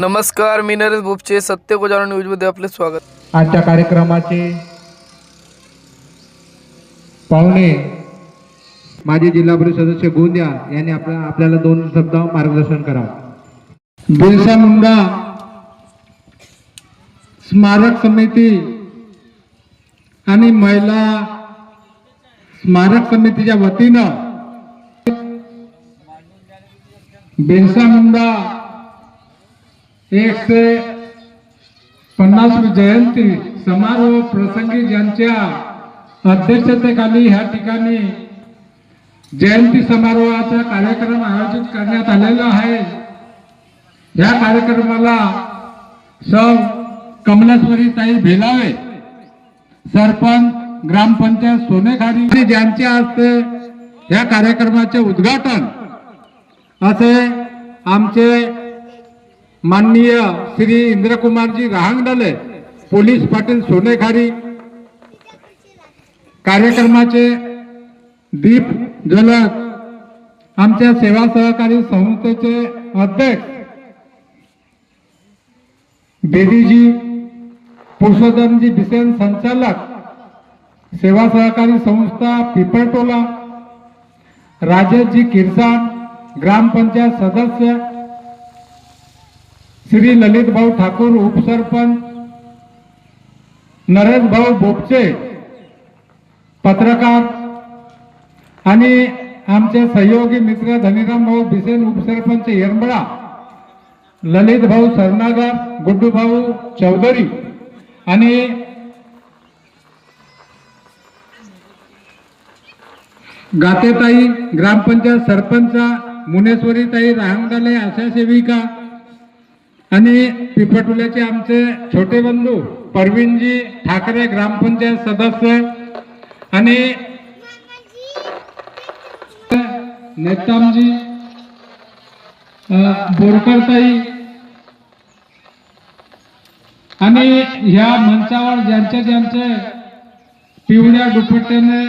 नमस्कार मी नरेश भोपचे सत्य गोजारा न्यूजमध्ये आपले स्वागत. आजच्या कार्यक्रमाचे पाहुणे माजी जिल्हा परिषद सदस्य गोंदिया यांनी आपल्या आपल्याला दोन शब्द मार्गदर्शन करावं. बिरसा मुंडा स्मारक समिती आणि महिला स्मारक समितीच्या वतीनं बिरसा मुंडा एकशे पन्नासवी जयंती समारोह प्रसंगी ज्यांच्या अध्यक्षतेखाली ह्या ठिकाणी जयंती समारोहाचा कार्यक्रम आयोजित करण्यात आलेला आहे. या कार्यक्रमाला सौ कमलेश्वरी ताई भेलावे सरपंच ग्रामपंचायत सोनेखारी ज्यांच्या हस्ते या कार्यक्रमाचे उद्घाटन असे आमचे माननीय श्री इंद्रकुमारजी रहांगडाले पोलीस पाटील सोनेखारी कार्यक्रमाचे दीप जलक आमच्या सेवा सहकारी संस्थेचे अध्यक्ष बेदीजी पुरुषोत्तमजी बिसेन संचालक सेवा सहकारी संस्था पिपळटोला राजेशजी किरसाण ग्रामपंचायत सदस्य श्री ललित भाऊ ठाकूर उपसरपंच नरेश भाऊ बोपचे पत्रकार आणि आमचे सहयोगी मित्र धनीराम भाऊ बिसेन उपसरपंच येरमळा ललित भाऊ सरनागर गुड्डू भाऊ चौधरी आणि गातेताई ग्रामपंचायत सरपंच मुनेश्वरीताई रहांगडाले आशा सेविका आणि पिपटुल्याचे आमचे छोटे बंधू परवीनजी ठाकरे ग्रामपंचायत सदस्य आणि नेतामजी बोरकरताई आणि ह्या मंचावर ज्यांचे ज्यांचे पिवळ्या दुपट्ट्याने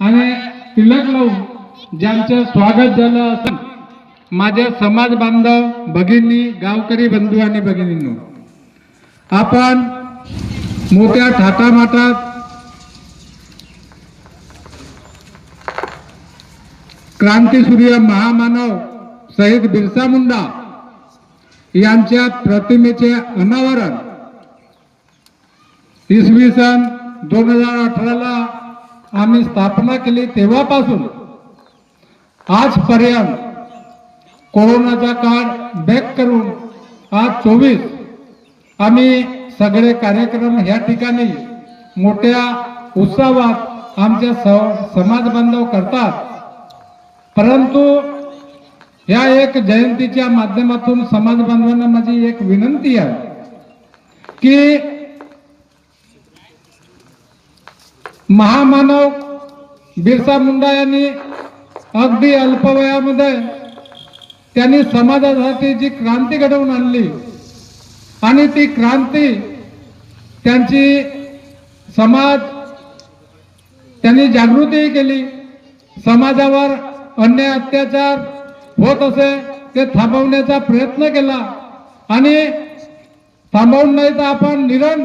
आणि तिलक लावून ज्यांचं स्वागत झालं असं माझे समाज बांधव भगिनी गावकरी बंधू आणि भगिनींनो आपण मोठ्या थाटामाटात क्रांतीसूर्य महामानव शहीद बिरसा मुंडा यांच्या प्रतिमेचे अनावरण इसवी सन दोन हजार अठराला आम्ही स्थापना केली तेव्हापासून. आजपर्यंत कोरोनाचा काळ बॅक करून आज चोवीस. आम्ही सगळे कार्यक्रम ह्या ठिकाणी मोठ्या उत्सवात आमच्या स- समाज बांधव करतात. परंतु या एक जयंतीच्या माध्यमातून समाज बांधवांना माझी एक विनंती आहे की महामानव बिरसा मुंडा यांनी अगदी अल्पवयामध्ये त्यांनी समाजासाठी जी क्रांती घडवून आणली आणि ती क्रांती त्यांची समाज त्यांनी जागृतीही केली. समाजावर अन्याय अत्याचार होत असे ते थांबवण्याचा प्रयत्न केला. आणि थांबवून नाही तर आपण निरण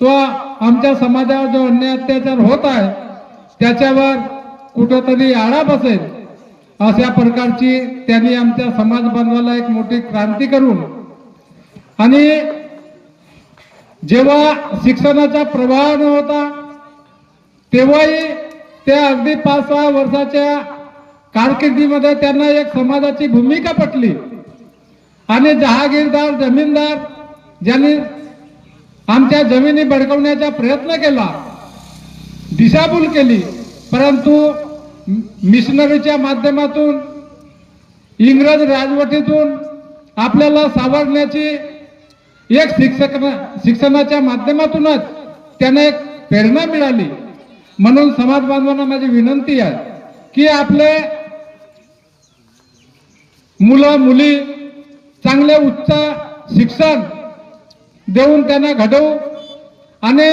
तो आमच्या समाजावर जो अन्याय अत्याचार होत आहे त्याच्यावर कुठंतरी आळा बसेल. अशा प्रकारची त्यांनी आमच्या समाज बांधवाला एक मोठी क्रांती करून आणि जेव्हा शिक्षणाचा प्रवाह नव्हता तेव्हाही त्या अगदी पाच सहा वर्षाच्या कारकिर्दीमध्ये त्यांना एक समाजाची भूमिका पटली. आणि जहागीरदार जमीनदार ज्यांनी आमच्या जमिनी बडकवण्याचा प्रयत्न केला दिशाभूल केली परंतु मिशनरीच्या माध्यमातून इंग्रज राजवटीतून आपल्याला सावरण्याची एक शिक्षक शिक्षणाच्या माध्यमातूनच त्यांना एक प्रेरणा मिळाली. म्हणून समाज बांधवांना माझी विनंती आहे की आपले मुलं मुली चांगले उच्च शिक्षण देऊन त्यांना घडवू आणि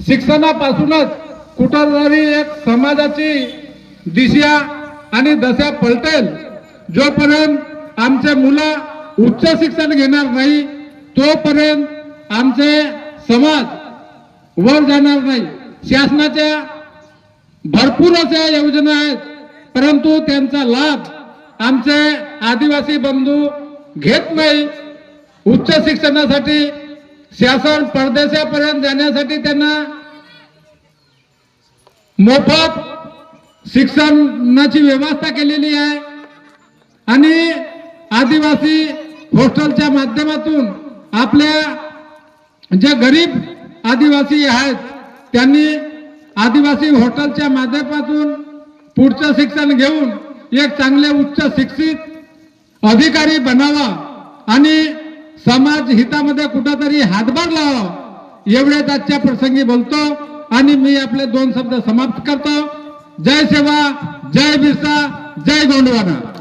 शिक्षणापासूनच कुठंतरी एक समाजाची दिशा आणि दशा पलटेल. जोपर्यंत आमचे मुलं उच्च शिक्षण घेणार नाही तोपर्यंत आमचे समाज वर जाणार नाही. शासनाच्या भरपूर अशा योजना आहेत परंतु त्यांचा लाभ आमचे आदिवासी बंधू घेत नाही. उच्च शिक्षणासाठी शासन परदेशापर्यंत जाण्यासाठी त्यांना मोफत शिक्षणाची व्यवस्था केलेली आहे. आणि आदिवासी हॉस्टेलच्या माध्यमातून आपल्या ज्या गरीब आदिवासी आहेत त्यांनी आदिवासी हॉस्टेलच्या माध्यमातून पुढचं शिक्षण घेऊन एक चांगले उच्च शिक्षित अधिकारी बनावा आणि समाज हितामध्ये कुठंतरी हातभार लावा एवढ्याच आजच्या प्रसंगी बोलतो. आणि मी आपले दोन शब्द समाप्त करतो. जय सेवा जय बिरसा जय गोंडवाना.